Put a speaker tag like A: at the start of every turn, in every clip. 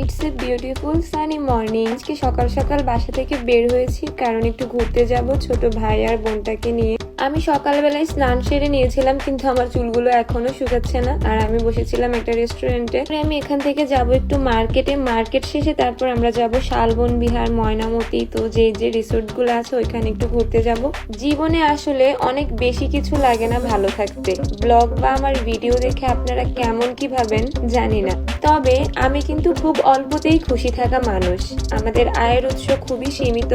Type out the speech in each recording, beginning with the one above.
A: It's a beautiful sunny morning আজকে সকাল সকাল বাসা থেকে বের হয়েছি, কারণ একটু ঘুরতে যাব ছোট ভাই আর বোনটাকে নিয়ে। আমি সকালবেলায় স্নান সেরে নিয়েছিলাম, কিন্তু আমার চুলগুলো এখনও শুকাচ্ছে না, আর আমি বসেছিলাম একটা রেস্টুরেন্টে আমি এখান থেকে যাব একটু মার্কেটে মার্কেট শেষে তারপর আমরা যাব শালবন, বিহার, ময়নামতি। তো যে যে রিসোর্টগুলো আছে, ওইখানে একটু ঘুরতে যাব। জীবনে আসলে অনেক বেশি কিছু লাগে না ভালো থাকতে। ব্লগ বা আমার ভিডিও দেখে আপনারা কেমন কি ভাবেন, জানি না। তবে আমি কিন্তু খুব অল্পতেই খুশি থাকা মানুষ। আমাদের আয়ের উৎস খুবই সীমিত।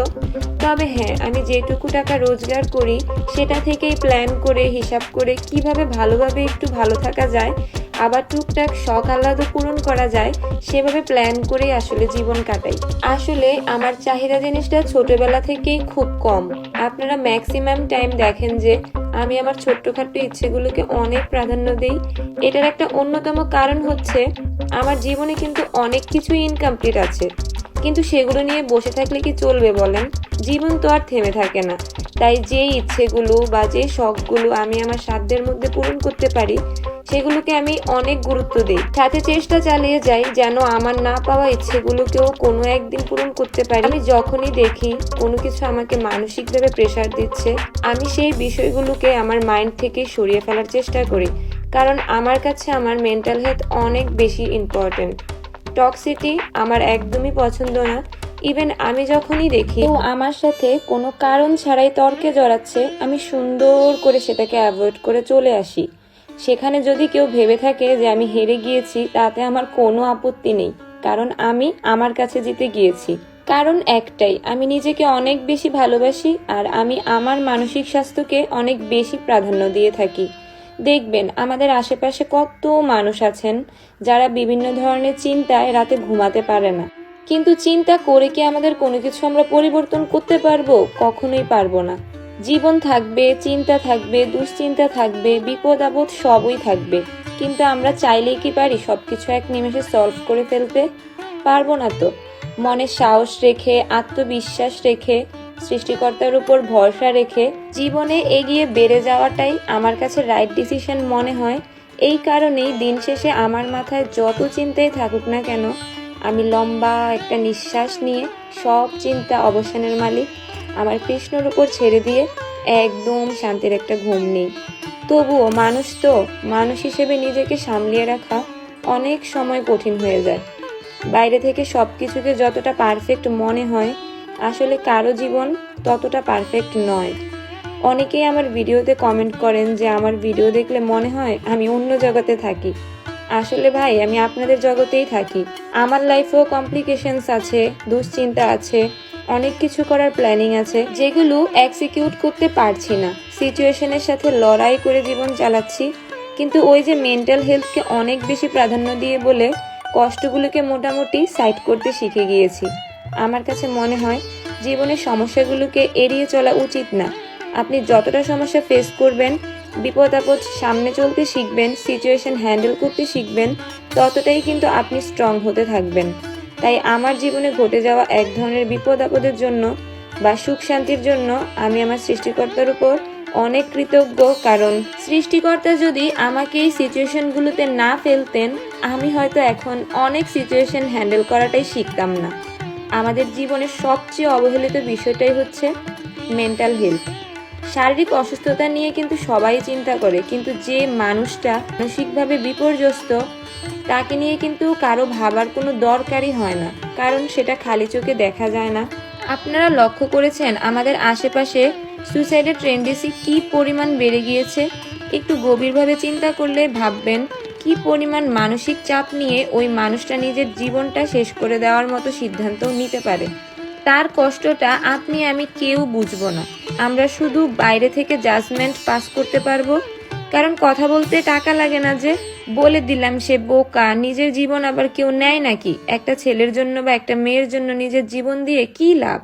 A: তবে হ্যাঁ আমি যেটুকু টাকা রোজগার করি, সেটা থেকেই প্ল্যান করে, হিসাব করে কীভাবে ভালোভাবে একটু ভালো থাকা যায়, আবার টুকটাক শখ আহ্লাদও পূরণ করা যায়, সেভাবে প্ল্যান করেই আসলে জীবন কাটাই। আসলে আমার চাহিদা জিনিসটা ছোটবেলা থেকেই খুব কম। আপনারা ম্যাক্সিমাম টাইম দেখেন যে আমি আমার ছোট্টখাট্ট ইচ্ছেগুলোকে অনেক প্রাধান্য দেই। এটার একটা অন্যতম কারণ হচ্ছে, আমার জীবনে কিন্তু অনেক কিছু ইনকমপ্লিট আছে। কিন্তু সেগুলো নিয়ে বসে থাকলে কি চলবে বলেন? জীবন তো আর থেমে থাকে না। তাই যে ইচ্ছেগুলো বা যে শখগুলো আমি আমার সাধ্যের মধ্যে পূরণ করতে পারি সেগুলোকে আমি অনেক গুরুত্ব দিই। সাথে চেষ্টা চালিয়ে যাই যেন আমার না পাওয়া ইচ্ছেগুলোকেও কোনো একদিন পূরণ করতে পারি। আমি যখনই দেখি কোনো কিছু আমাকে মানসিকভাবে প্রেশার দিচ্ছে, আমি সেই বিষয়গুলোকে আমার মাইন্ড থেকে সরিয়ে ফেলার চেষ্টা করি। কারণ আমার কাছে আমার মেন্টাল হেলথ অনেক বেশি ইম্পর্ট্যান্ট টক্সিটি আমার একদমই পছন্দ না। ইভেন আমি যখনই দেখি ও আমার সাথে কোনো কারণ ছাড়াই তর্কে জড়াচ্ছে, আমি সুন্দর করে সেটাকে অ্যাভয়েড করে চলে আসি। সেখানে যদি কেউ ভেবে থাকে যে আমি হেরে গিয়েছি, তাতে আমার কোনো আপত্তি নেই, কারণ আমি আমার কাছে জিতে গিয়েছি। কারণ একটাই, আমি নিজেকে অনেক বেশি ভালোবাসি আর আমি আমার মানসিক স্বাস্থ্যকে অনেক বেশি প্রাধান্য দিয়ে থাকি। দেখবেন, আমাদের আশেপাশে কত মানুষ আছেন যারা বিভিন্ন ধরনের চিন্তায় রাতে ঘুমাতে পারে না। কিন্তু চিন্তা করে কি আমাদের কোনো কিছু আমরা পরিবর্তন করতে পারব? কখনোই পারব না। জীবন থাকবে, চিন্তা থাকবে, দুশ্চিন্তা থাকবে, বিপদ, আপদ সবই থাকবে। কিন্তু আমরা চাইলেই কি পারি সব কিছু এক নিমেষে সলভ করে ফেলতে? পারব না তো। মনে সাহস রেখে, আত্মবিশ্বাস রেখে, সৃষ্টিকর্তার উপর ভরসা রেখে জীবনে এগিয়ে বেড়ে যাওয়াটাই আমার কাছে রাইট ডিসিশন মনে হয়। এই কারণেই দিন শেষে আমার মাথায় যত চিন্তাই থাকুক না কেন, আমি লম্বা একটা নিঃশ্বাস নিয়ে সব চিন্তা অবসানের মালিক। আমার কৃষ্ণর উপর ছেড়ে দিয়ে একদম শান্তির একটা ঘুম নেই। তবুও মানুষ তো, মানুষ হিসেবে নিজেকে সামলিয়ে রাখা অনেক সময় কঠিন হয়ে যায়। বাইরে থেকে সব কিছুকে যতটা পারফেক্ট মনে হয়, আসলে কারও জীবন ততটা পারফেক্ট নয়। অনেকেই আমার ভিডিওতে কমেন্ট করেন যে, আমার ভিডিও দেখলে মনে হয় আমি অন্য জগতে থাকি। আসলে ভাই, আমি আপনাদের জগতেই থাকি। আমার লাইফেও কমপ্লিকেশনস আছে, দুশ্চিন্তা আছে অনেক কিছু করার প্ল্যানিং আছে, যেগুলো এক্সিকিউট করতে পারছি না। সিচুয়েশনের সাথে লড়াই করে জীবন চালাচ্ছি, কিন্তু ওই যে মেন্টাল হেলথকে অনেক বেশি প্রাধান্য দিয়ে বলে কষ্টগুলোকে মোটামুটি সাইড করতে শিখে গিয়েছি। আমার কাছে মনে হয়, জীবনের সমস্যাগুলোকে এড়িয়ে চলা উচিত না। আপনি যতটা সমস্যা ফেস করবেন, বিপদ আপদ সামনে চলতে শিখবেন সিচুয়েশন হ্যান্ডেল করতে শিখবেন, ততটাই কিন্তু আপনি স্ট্রং হতে থাকবেন। তাই আমার জীবনে ঘটে যাওয়া এক ধরনের বিপদ আপদের জন্য বা সুখ শান্তির জন্য আমি আমার সৃষ্টিকর্তার উপর অনেক কৃতজ্ঞ। কারণ সৃষ্টিকর্তা যদি আমাকে এই সিচুয়েশনগুলোতে না ফেলতেন, আমি হয়তো এখন অনেক সিচুয়েশন হ্যান্ডেল করাটাই শিখতাম না। আমাদের জীবনের সবচেয়ে অবহেলিত বিষয়টাই হচ্ছে মেন্টাল হেলথ। শারীরিক অসুস্থতা নিয়ে কিন্তু সবাই চিন্তা করে, কিন্তু যে মানুষটা মানসিকভাবে বিপর্যস্ত তাকে নিয়ে কিন্তু কারও ভাবার কোনো দরকারই হয় না, কারণ সেটা খালি চোখে দেখা যায় না। আপনারা লক্ষ্য করেছেন আমাদের আশেপাশে সুসাইডের ট্রেন্ডেসি কি পরিমাণ বেড়ে গিয়েছে? একটু গভীরভাবে চিন্তা করলে ভাববেন, কি পরিমাণ মানসিক চাপ নিয়ে ওই মানুষটা নিজের জীবনটা শেষ করে দেওয়ার মতো সিদ্ধান্ত নিতে পারে। তার কষ্টটা আপনি আমি কেউ বুঝব না। আমরা শুধু বাইরে থেকে জাজমেন্ট পাস করতে পারব। কারণ কথা বলতে টাকা লাগে না যে বলে দিলাম, সে বোকা, নিজের জীবন আবার কেউ নেয় নাকি? একটা ছেলের জন্য বা একটা মেয়ের জন্য নিজের জীবন দিয়ে কি লাভ?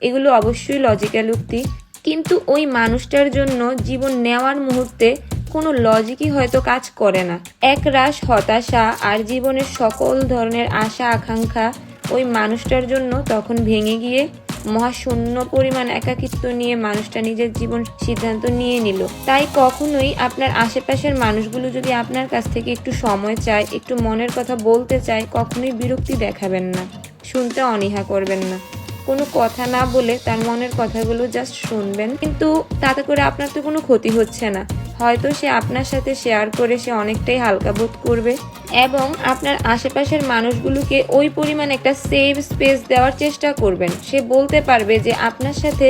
A: এগুলো অবশ্যই লজিক্যাল উক্তি। কিন্তু ওই মানুষটার জন্য জীবন নেওয়ার মুহূর্তে কোনো লজিকই হয়তো কাজ করে না। এক রাশ হতাশা আর জীবনের সকল ধরনের আশা আকাঙ্ক্ষা ওই মানুষটার জন্য তখন ভেঙে গিয়ে মহাশূন্য পরিমাণ একাকিত্ব নিয়ে মানুষটা নিজের জীবন সিদ্ধান্ত নিয়ে নিল। তাই কখনোই আপনার আশেপাশের মানুষগুলো যদি আপনার কাছ থেকে একটু সময় চায়, একটু মনের কথা বলতে চায়, কখনোই বিরক্তি দেখাবেন না, শুনতে অনীহা করবেন না। কোনো কথা না বলে তার মনের কথাগুলো জাস্ট শুনবেন। কিন্তু তাতে করে আপনার তো কোনো ক্ষতি হচ্ছে না। হয়তো সে আপনার সাথে শেয়ার করে সে অনেকটাই হালকা বোধ করবে এবং আপনার আশেপাশের মানুষগুলোকে ওই পরিমাণ একটা সেভ স্পেস দেওয়ার চেষ্টা করবেন। সে বলতে পারবে যে আপনার সাথে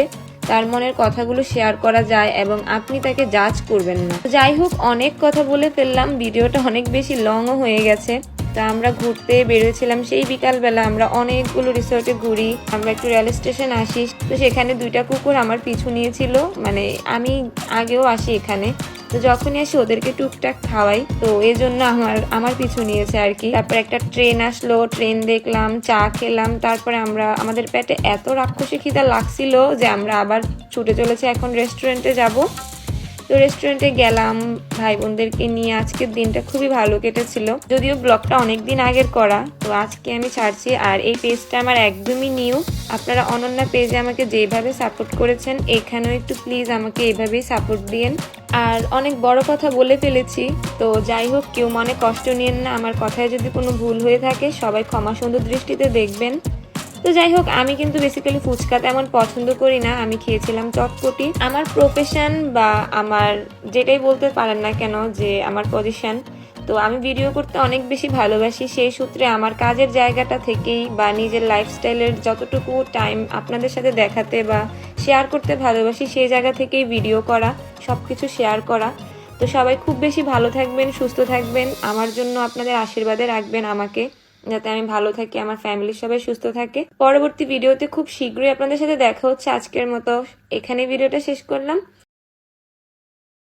A: তার মনের কথাগুলো শেয়ার করা যায় এবং আপনি তাকে জাজ করবেন না। যাই হোক, অনেক কথা বলে ফেললাম, ভিডিওটা অনেক বেশি লংও হয়ে গেছে। তা আমরা ঘুরতে বেরিয়েছিলাম সেই বিকালবেলা, আমরা অনেকগুলো রিসোর্টে ঘুরি, আমরা একটু রেল স্টেশন আসি। তো সেখানে দুইটা কুকুর আমার পিছু নিয়েছিল মানে আমি আগেও আসি এখানে। তো যখনই আসি ওদেরকে টুকটাক খাওয়াই, তো এই জন্য আমার আমার পিছু নিয়েছে আর কি। তারপর একটা ট্রেন আসলো, ট্রেন দেখলাম, চা খেলাম, তারপরে আমরা, আমাদের পেটে এত রাক্ষসী খিদা লাগছিল যে আমরা আবার ছুটে চলেছি এখন রেস্টুরেন্টে যাব। তো রেস্টুরেন্টে গেলাম ভাই বোনদেরকে নিয়ে। আজকের দিনটা খুবই ভালো কেটেছিল। যদিও ব্লগটা অনেক দিন আগের করা, তো আজকে আমি ছাড়ছি। আর এই পেজটা আমার একদমই নিউ আপনারা অনন্যা পেজে আমাকে যেভাবে সাপোর্ট করেছেন, এখানেও একটু প্লিজ আমাকে এইভাবেই সাপোর্ট দিন আর অনেক বড় কথা বলে ফেলেছি, তো যাই হোক, কেউ মনে কষ্ট নিয়েন না। আমার কথায় যদি কোনো ভুল হয়ে থাকে, সবাই ক্ষমা সুন্দর দৃষ্টিতে দেখবেন। তো যাই হোক, আমি কিন্তু বেসিক্যালি ফুচকা তেমন পছন্দ করি না। আমি খেয়েছিলাম চটপটি। আমার প্রফেশন বা আমার যেটাই বলতে পারেন না কেন যে আমার পজিশন তো আমি ভিডিও করতে অনেক বেশি ভালোবাসি। সেই সূত্রে আমার কাজের জায়গাটা থেকেই বা নিজের লাইফস্টাইলের যতটুকু টাইম আপনাদের সাথে দেখাতে বা শেয়ার করতে ভালোবাসি, সেই জায়গা থেকেই ভিডিও করা সব কিছু শেয়ার করা। তো সবাই খুব বেশি ভালো থাকবেন, সুস্থ থাকবেন। আমার জন্য আপনাদের আশীর্বাদে রাখবেন আমাকে। যাতে আমি ভালো থাকি, আমার ফ্যামিলির সবাই সুস্থ থাকে। পরবর্তী ভিডিওতে খুব শীঘ্রই আপনাদের সাথে দেখা হচ্ছে। আজকের মতো এখানে ভিডিওটা শেষ করলাম।